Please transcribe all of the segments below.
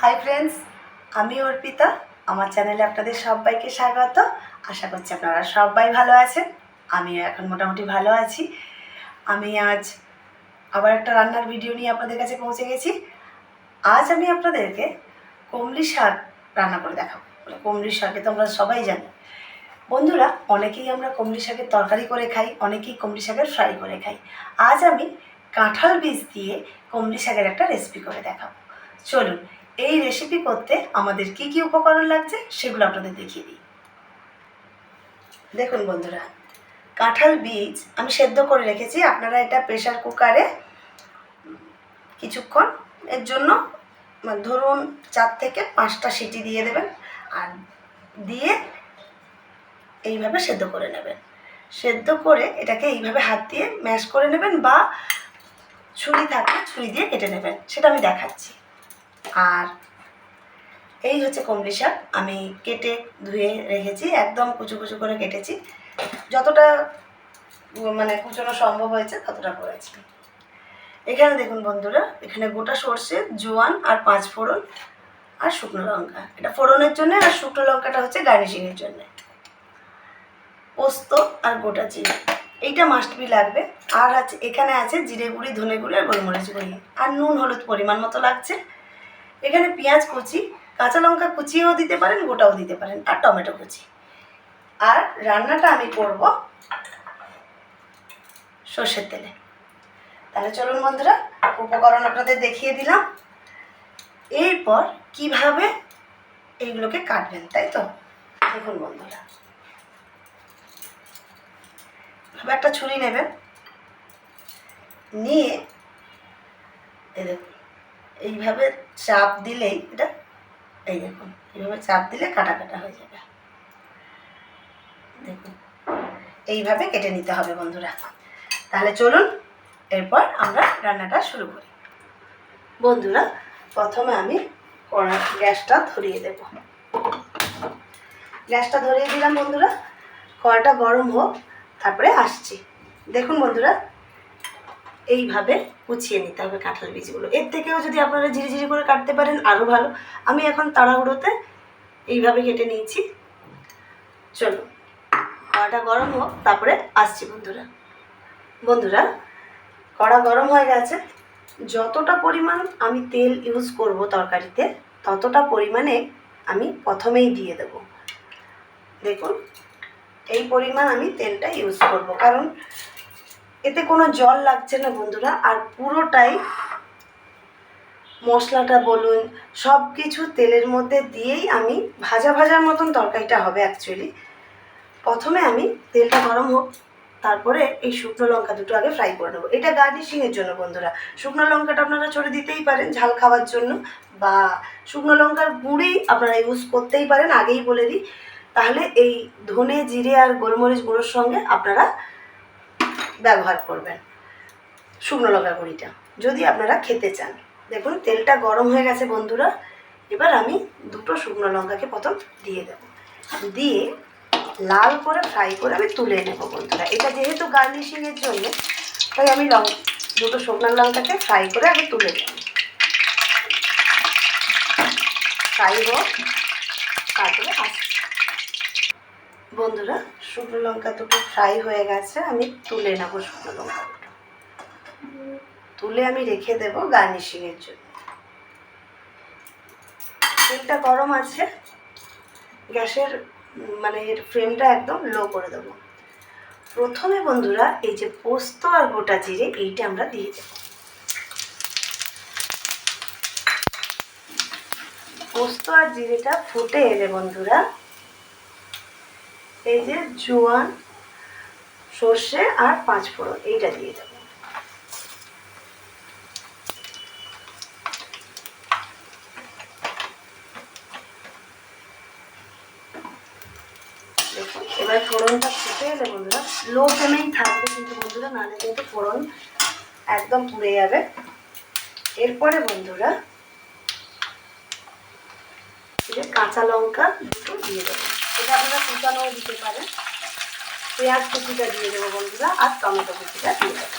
Hi friends আমি অর্পিতা। আমার চ্যানেলে আপনাদের সবাইকে স্বাগত। আশা করছি আপনারা সবাই ভালো আছেন। আমিও এখন মোটামুটি ভালো আছি। আমি আজ আবার একটা রান্নার ভিডিও নিয়ে আপনাদের কাছে পৌঁছে গেছি। আজ আমি আপনাদেরকে কমলি শাক রান্না করে দেখাবো। মানে কমলি শাকে তো আমরা সবাই জানি। বন্ধুরা, অনেকেই আমরা কমলি শাকের তরকারি করে খাই, অনেকেই কমলি শাকের ফ্রাই করে খাই। আজ আমি কাঁঠাল বীজ দিয়ে কমলি শাকের একটা রেসিপি করে দেখাবো। চলুন এই রেসিপি করতে আমাদের কি কি উপকরণ লাগছে সেগুলো আপনাদের দেখিয়ে দিই। দেখুন বন্ধুরা, কাঁঠাল বীজ আমি সেদ্ধ করে রেখেছি। আপনারা এটা প্রেশার কুকারে কিছুক্ষণ এর জন্য মানে ধরুন চার থেকে পাঁচটা সিটি দিয়ে দেবেন আর দিয়ে এইভাবে সেদ্ধ করে নেবেন। সেদ্ধ করে এটাকে এইভাবে হাত দিয়ে ম্যাশ করে নেবেন বা ছুরি থাকলে ছুরি দিয়ে কেটে নেবেন। সেটা আমি দেখাচ্ছি। আর এই হচ্ছে কমলি শাক আমি কেটে ধুয়ে রেখেছি, একদম কুচু কুচু করে কেটেছি। যতটা মানে কুচোনো সম্ভব হয়েছে, ততটা করেছি। এখানে দেখুন বন্ধুরা, এখানে গোটা সর্ষে, জোয়ান আর পাঁচ ফোড়ন আর শুকনো লঙ্কা। এটা ফোড়নের জন্য আর শুকনো লঙ্কাটা হচ্ছে গার্নিশিংয়ের জন্য। পোস্ত আর গোটা জিরে। এইটা মাস্ট বি লাগবে। আর আছে এখানে আছে জিরে গুঁড়ি, ধনে গুঁড়ি আর গোলমরিচ গুঁড়ি। আর নুন, হলুদ পরিমাণ মতো লাগছে। এখানে পেঁয়াজ কুচি, কাঁচা লঙ্কা কুচিয়েও দিতে পারেন, গোটাও দিতে পারেন, আর টমেটো কুচি। আর রান্নাটা আমি করব সর্ষের তেলে। তাহলে চলুন বন্ধুরা, উপকরণ আপনাদের দেখিয়ে দিলাম। এরপর কীভাবে এইগুলোকে কাটবেন, তাই তো? দেখুন বন্ধুরা। একটা ছুরি নেবেন। নিয়ে দেখুন। এইভাবে চাপ দিলেই এটা, এই দেখুন, এইভাবে চাপ দিলে কাটা কাটা হয়ে যাবে। দেখুন, এইভাবে কেটে নিতে হবে বন্ধুরা। তাহলে চলুন, এরপর আমরা রান্নাটা শুরু করি। বন্ধুরা, প্রথমে আমি কড়া গ্যাসটা ধরিয়ে দেব। গ্যাসটা ধরিয়ে দিলাম বন্ধুরা, কড়াটা গরম হোক, তারপরে আসছি। দেখুন বন্ধুরা এইভাবে কুচিয়ে নিতে হবে কাঁঠাল বীজগুলো। এর থেকেও যদি আপনারা ঝিরি ঝিরি করে কাটতে পারেন আরও ভালো। আমি এখন তাড়াহুড়োতে এইভাবে কেটে নিয়েছি। চলো, কড়াটা গরম হোক, তারপরে আসছি বন্ধুরা। বন্ধুরা, কড়া গরম হয়ে গেছে। যতটা পরিমাণ আমি তেল ইউজ করব তরকারিতে, ততটা পরিমাণে আমি প্রথমেই দিয়ে দেব। দেখুন, এই পরিমাণ আমি তেলটা ইউজ করব। কারণ এতে কোনো জল লাগছে না বন্ধুরা, আর পুরোটাই মশলাটা বলুন সব কিছু তেলের মধ্যে দিয়েই আমি ভাজা ভাজার মতন তরকারিটা হবে অ্যাকচুয়ালি প্রথমে আমি তেলটা গরম হোক, তারপরে এই শুকনো লঙ্কা দুটো আগে ফ্রাই করে নেব। এটা গার্নিশিংয়ের জন্য বন্ধুরা। শুকনো লঙ্কাটা আপনারা ছড়ে দিতেই পারেন ঝাল খাওয়ার জন্য, বা শুকনো লঙ্কার গুঁড়ি আপনারা ইউজ করতেই পারেন, আগেই বলে দিই। তাহলে এই ধনে, জিরে আর গোলমরিচ গুঁড়োর সঙ্গে আপনারা ব্যবহার করবেন। শুকনো লঙ্কা গুঁড়িটা। যদি আপনারা খেতে চান। দেখুন, তেলটা গরম হয়ে গেছে বন্ধুরা। এবার আমি দুটো শুকনো লঙ্কাকে প্রথম দিয়ে দেব। দিয়ে লাল করে ফ্রাই করে আমি তুলে নেব বন্ধুরা। এটা যেহেতু গার্নিশিংয়ের জন্য, তাই আমি লং, দুটো শুকনো লঙ্কাকে ফ্রাই করে আগে তুলে নেব। ফ্রাই হোক, তারপরে আসছি বন্ধুরা শুকনো লঙ্কা দুটো ফ্রাই হয়ে গেছে, আমি তুলে নেব শুকনো লঙ্কা দুটো। তুলে আমি রেখে দেব গার্নিশিংয়ের জন্য। তেলটা গরম আছে, গ্যাসের মানে এর ফ্লেমটা একদম লো করে দেবো। প্রথমে বন্ধুরা, এই যে পোস্ত আর গোটা জিরে, এইটা আমরা দিয়ে দেবো। পোস্ত আর জিরেটা ফুটে এলে বন্ধুরা এই যে জোয়ান, সর্ষে আর পাঁচ ফোড়ন, এইটা দিয়ে দেবো। এবার ফোড়নটা ফুটে এলে বন্ধুরা লো ফ্লেমেই থাকবে কিন্তু বন্ধুরা, নাহলে কিন্তু ফোড়ন একদম পুড়ে যাবে। এরপরে বন্ধুরা কাঁচা লঙ্কা দুটো দিয়ে দেবো। এটা আপনারা কুচানোও দিতে পারেন। পেঁয়াজ কুচিটা দিয়ে দেবো বন্ধুরা, আর টমেটো কুচিটা দিয়ে দেবো।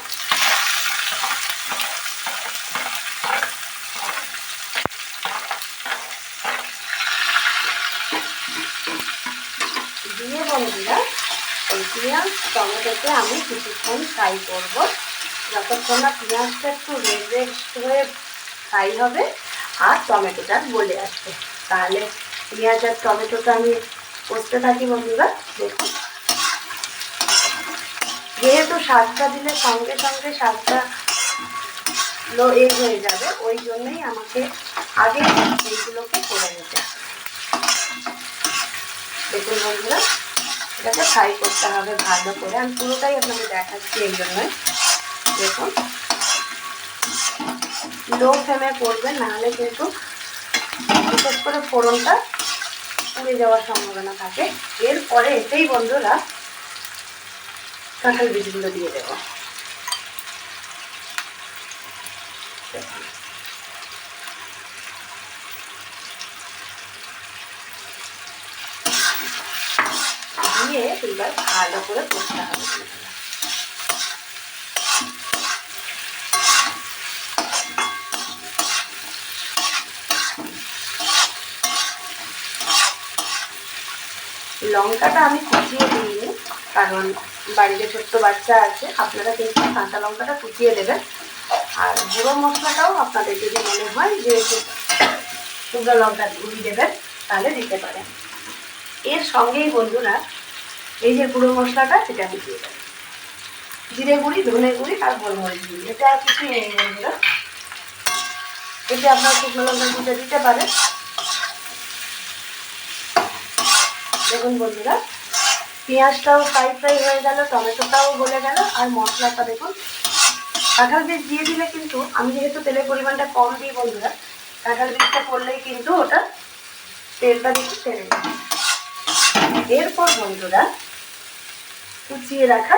দিয়ে বন্ধুরা ওই পেঁয়াজ, টমেটোকে আমি কিছুক্ষণ ফ্রাই করব। যতক্ষণ না পেঁয়াজটা একটু রেজেক্ট হয়ে ফ্রাই হবে, আর টমেটোটা গলে আসবে। তাহলে পেঁয়াজ আর টমেটোটা আমি কষতে থাকি বন্ধুরা, দেখুন। যেহেতু শাকটা দিলে সঙ্গে সঙ্গে শাকটা লো এ হয়ে যাবে, ওই জন্যই আমাকে আগে এইগুলোকে করে নিতে দেখুন বন্ধুরা, এটাকে ফ্রাই করতে হবে ভালো করে। আমি পুরোটাই আপনাকে দেখাচ্ছি এই জন্যই। দেখুন। লো ফ্লেমে করবেন, নাহলে কিন্তু বিশেষ করে ফোড়নটা পুড়ে যাওয়ার সম্ভাবনা থাকে এরপরে এতেই বন্ধুরা কাঁঠাল বীজগুলো দিয়ে দেব। দিয়ে এবার ভালো করে করতে হবে লঙ্কাটা আমি কুচিয়ে দিইনি, কারণ বাড়িতে ছোট্ট বাচ্চা আছে, আপনারা কিন্তু কাঁচা লঙ্কাটা কুচিয়ে দেবেন। আর গুঁড়ো মশলাটাও আপনাদের যদি মনে হয় যে শুকনো লঙ্কা গুঁড়ি দেবেন, তাহলে দিতে পারেন। এর সঙ্গেই বন্ধুরা, এই যে গুঁড়ো মশলাটা, সেটা আমি দিয়ে দেবো। জিরে গুঁড়ি, ধনে গুঁড়ি আর গোলমরিচ গুঁড়ি, এটা আর কিছুই নেই বন্ধুরা। এতে আপনার শুকনো লঙ্কা গুঁড়িটা দিতে পারেন। দেখুন বন্ধুরা, পেঁয়াজটাও ফ্রাই ফ্রাই হয়ে গেল, টমেটোটাও গলে গেল, আর মশলাটা দেখুন। কাঁঠাল বীজ দিয়ে দিলে কিন্তু, আমি যেহেতু তেলের পরিমাণটা কম দিই বন্ধুরা, কাঁঠাল বীজটা করলেই কিন্তু ওটা তেলটা দেখে তেলে যাবে এরপর বন্ধুরা কুচিয়ে রাখা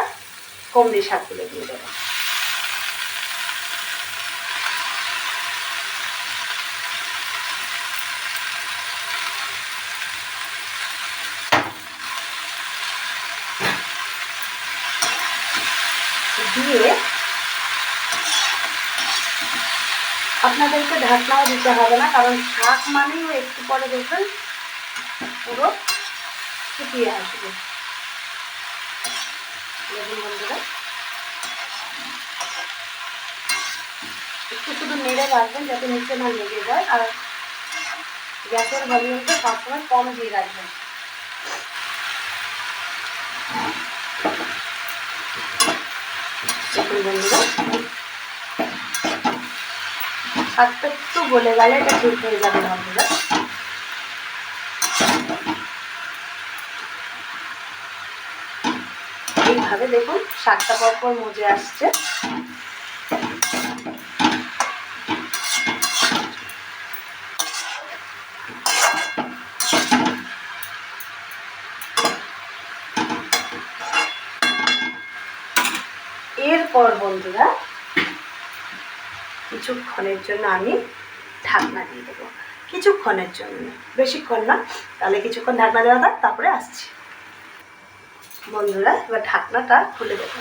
কমলি শাকগুলো দিয়ে দেবো। দিয়ে আপনাদেরকে ঢাকনাও দিতে হবে না, কারণ শাক মানেই একটু পরে দেখবেন পুরো শুকিয়ে আসবে। দেখুন একটু শুধু নেড়ে রাখবেন যাতে নিচে না লেগে যায়, আর গ্যাসের ভলিউমটা সবসময় কম দিয়ে রাখবেন। শাকটা একটু গলে গেলে এটা ঠিক হয়ে যাবে বন্ধুরা। এইভাবে দেখুন শাকটা পরপর মজে আসছে এরপর বন্ধুরা, কিছুক্ষণের জন্য আমি ঢাকনা দিয়ে দেবো। কিছুক্ষণের জন্য বেশিক্ষণ না, তাহলে কিছুক্ষণ ঢাকনা দেওয়া থাক তারপরে আসছি। বন্ধুরা, এবার ঢাকনাটা খুলে দেবো।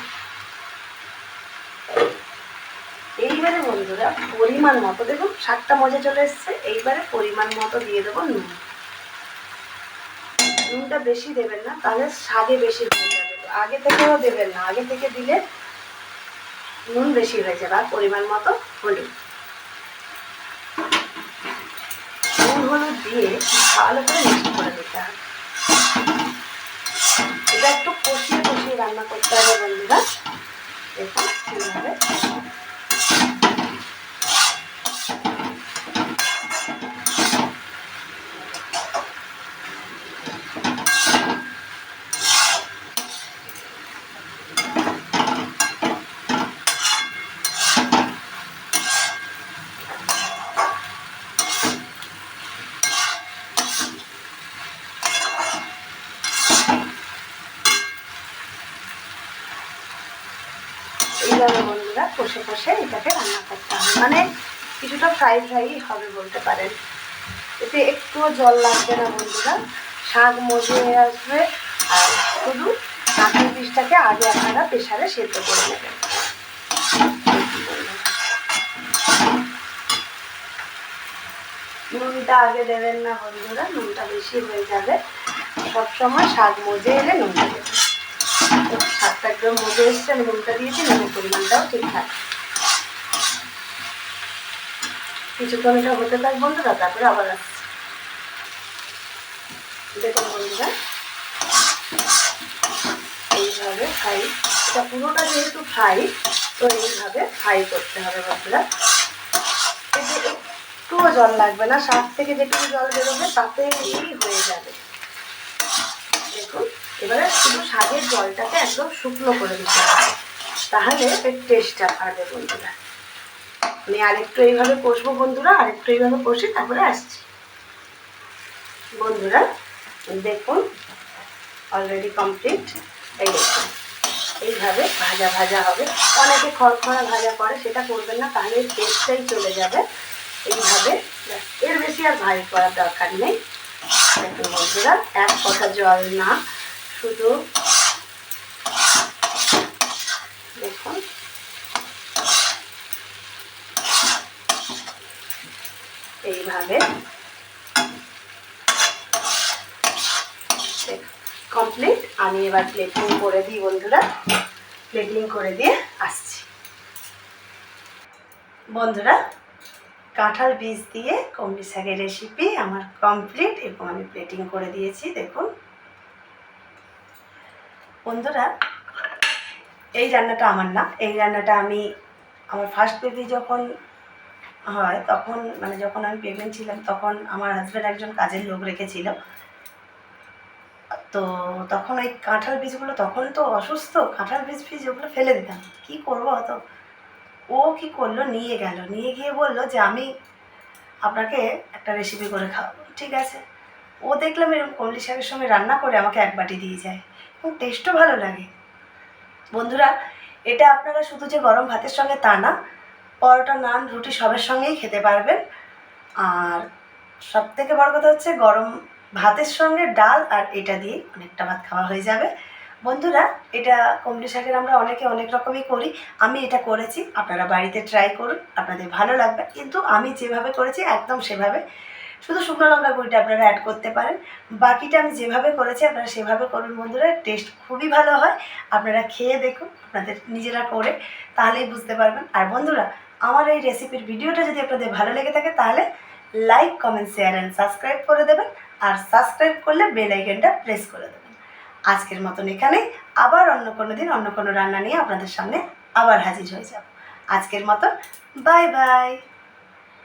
এইবারে বন্ধুরা, পরিমাণ মতো, দেখুন শাকটা মজা চলে এসছে, এইবারে পরিমাণ মতো দিয়ে দেবো নুন। নুনটা বেশি দেবেন না, তাহলে স্বাদে বেশি হয়ে আগে থেকেও দেবেন না, আগে থেকে দিলে নুন বেশি হয়ে যাবে আর পরিমাণ মতো হলুদ। নুন হলুদ দিয়ে ভালো করে মিক্স করে দিতে হবে। এটা একটু কষিয়ে কষিয়ে রান্না করতে হবে বন্ধুরা। দেখুন এইভাবে এইভাবে বন্ধুরা কষে কষে এটাকে রান্না করতে হবে। মানে কিছুটা ফ্রাই ফ্রাই হবে বলতে পারেন। এতে একটুও জল লাগবে না বন্ধুরা। শাক মজে আসবে। আর শুধু কাঁঠাল পিসটাকে আগে আপনারা প্রেশারে সেদ্ধ করে নেবেন। নুনটা আগে দেবেন না বন্ধুরা, নুনটা বেশি হয়ে যাবে। সবসময় শাক মজে এলে নুন দেবেন। সাতটা একদম মজে এসছে, আমি নুনটা দিয়েছি নুনের পরিমাণটাও ঠিকঠাক। কিছুক্ষণ এটা হতে থাক বন্ধুরা, তারপরে আবার আসছি। দেখুন বন্ধুরা। এইভাবে ফ্রাই এটা পুরোটা যেহেতু ফ্রাই তো এইভাবে ফ্রাই করতে হবে বন্ধুরা। একটুও জল লাগবে না শাক থেকে যেটুকু জল বেরোবে, তাতেই হয়ে যাবে। শাকের জলটাকে একদম শুকনো করে দিতে হবে। তাহলে এর টেস্টটা পারবে বন্ধুরা। আমি আরেকটু এইভাবে কষবো বন্ধুরা, আরেকটু এইভাবে কষে তারপরে আসছি। বন্ধুরা, দেখুন অলরেডি কমপ্লিট এই দেখুন, এইভাবে ভাজা ভাজা হবে। অনেকে খড়খড়া ভাজা করে, সেটা করবেন না, তাহলে টেস্টটাই চলে যাবে। এইভাবে, এর বেশি আর ভাই করার দরকার নেই। বন্ধুরা, এক কথা জল না। শুধু দেখুন। এইভাবে কমপ্লিট আমি এবার প্লেটিং করে দিই বন্ধুরা। প্লেটিং করে দিয়ে আসছি। বন্ধুরা, কাঁঠাল বীজ দিয়ে কমলি শাকের রেসিপি আমার কমপ্লিট এবং আমি প্লেটিং করে দিয়েছি, দেখুন। বন্ধুরা, এই রান্নাটা আমার না। এই রান্নাটা আমি আমার ফার্স্ট বেবি যখন হয়, তখন মানে যখন আমি প্রেগনেন্ট ছিলাম, তখন আমার হাজব্যান্ড একজন কাজের লোক রেখেছিল। তো তখন ওই কাঁঠাল বীজগুলো, তখন তো অসুস্থ, কাঁঠাল বীজ ফিজ ওগুলো ফেলে দিতাম। কী করব অত? ও কি করল? নিয়ে গেল। নিয়ে গিয়ে বলল যে, আমি আপনাকে একটা রেসিপি করে খাওয়াবো। ঠিক আছে। ও দেখলাম এরকম কমলি শাকের সঙ্গে রান্না করে আমাকে এক বাটি দিয়ে যায়। টেস্টও ভালো লাগে। বন্ধুরা, এটা আপনারা শুধু যে গরম ভাতের সঙ্গে তা না, পরোটা, নান, রুটি সবের সঙ্গেই খেতে পারবেন। আর সব থেকে বড় কথা হচ্ছে গরম ভাতের সঙ্গে ডাল আর এটা দিয়ে অনেকটা ভাত খাওয়া হয়ে যাবে। বন্ধুরা, এটা কমলি শাকের আমরা অনেকে অনেক রকমই করি। আমি এটা করেছি, আপনারা বাড়িতে ট্রাই করুন, আপনাদের ভালো লাগবে। কিন্তু আমি যেভাবে করেছি, একদম সেভাবে শুধু শুকনো লঙ্কা গুঁড়িটা আপনারা অ্যাড করতে পারেন। বাকিটা আমি যেভাবে করেছি, আপনারা সেভাবে করুন বন্ধুরা। টেস্ট খুবই ভালো হয়। আপনারা খেয়ে দেখুন, আপনাদের নিজেরা করে, তাহলেই বুঝতে পারবেন। আর বন্ধুরা, আমার এই রেসিপির ভিডিওটা যদি আপনাদের ভালো লেগে থাকে, তাহলে like comment share and subscribe করে দেবেন। আর সাবস্ক্রাইব করলে বেল আইকনটা প্রেস করে দেবেন। আজকের মতন এখানেই। আবার অন্য কোনো দিন, অন্য কোনো রান্না নিয়ে আপনাদের সামনে আবার হাজির হয়ে যাব। আজকের মতন বাই বাই